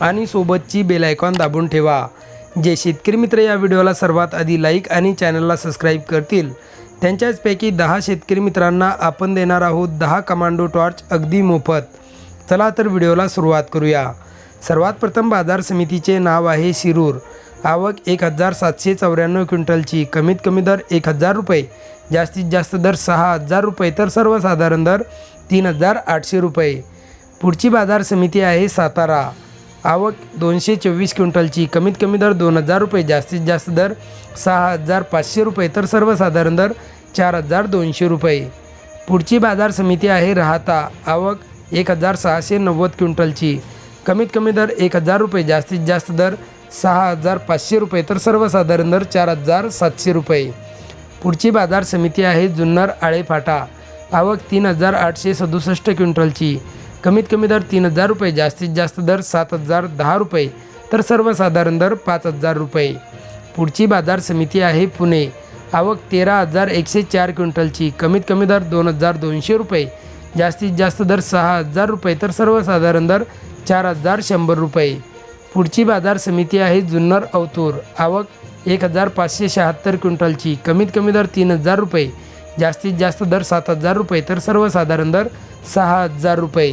आणि सोबतची bell icon दाबून ठेवा. जे शेतकरी मित्र या व्हिडिओला सर्वात आधी लाईक आणि चॅनलला सबस्क्राईब करतील त्यांच्याचपैकी दहा शेतकरी मित्रांना आपण देणार आहोत दहा कमांडो टॉर्च अगदी मोफत. चला तर व्हिडिओला सुरुवात करूया. सर्वात प्रथम बाजार समितीचे नाव आहे शिरूर. आवक एक हजार सातशे चौऱ्याण्णव क्विंटलची कमीत कमी दर एक हजार रुपये. जास्तीत जास्त दर सहा हजार रुपये तर सर्वसाधारण दर तीन हजार आठशे रुपये. पुढची बाजार समिती आहे सातारा. आवक दोनशे चोवीस क्विंटलची. कमीत कमी दर दोन हजार रुपये जास्तीत जास्त दर सहा हजार पाचशे रुपये तर सर्वसाधारण दर चार हजार दोनशे रुपये. पुढची बाजार समिती आहे राहता आवक एक हजार सहाशे नव्वद क्विंटलची. कमीत कमी दर एक हजार रुपये जास्तीत जास्त दर सहा हजार पाचशे रुपये तर सर्वसाधारण दर चार हजार सातशे रुपये. पुढची बाजार समिती आहे जुन्नर आळेफाटा आवक तीन हजार आठशे सदुसष्ट क्विंटलची. कमीत कमी दर तीन हजार रुपये जास्तीत जास्त दर सात हजार दहा रुपये तर सर्वसाधारण दर पाच हजार रुपये. पुढची बाजार समिती आहे पुणे. आवक तेरा हजार एकशे चार क्विंटलची कमीत कमी दर दोन हजार दोनशे रुपये जास्तीत जास्त दर सहा हजार रुपये तर सर्वसाधारण दर चार हजार शंभर रुपये. पुढची बाजार समिती आहे जुन्नर अवतूर. आवक एक हजार पाचशे शहात्तर क्विंटलची कमीत कमी दर तीन हजार रुपये जास्तीत जास्त दर सात हजार रुपये तर सर्वसाधारण दर सहा हजार रुपये.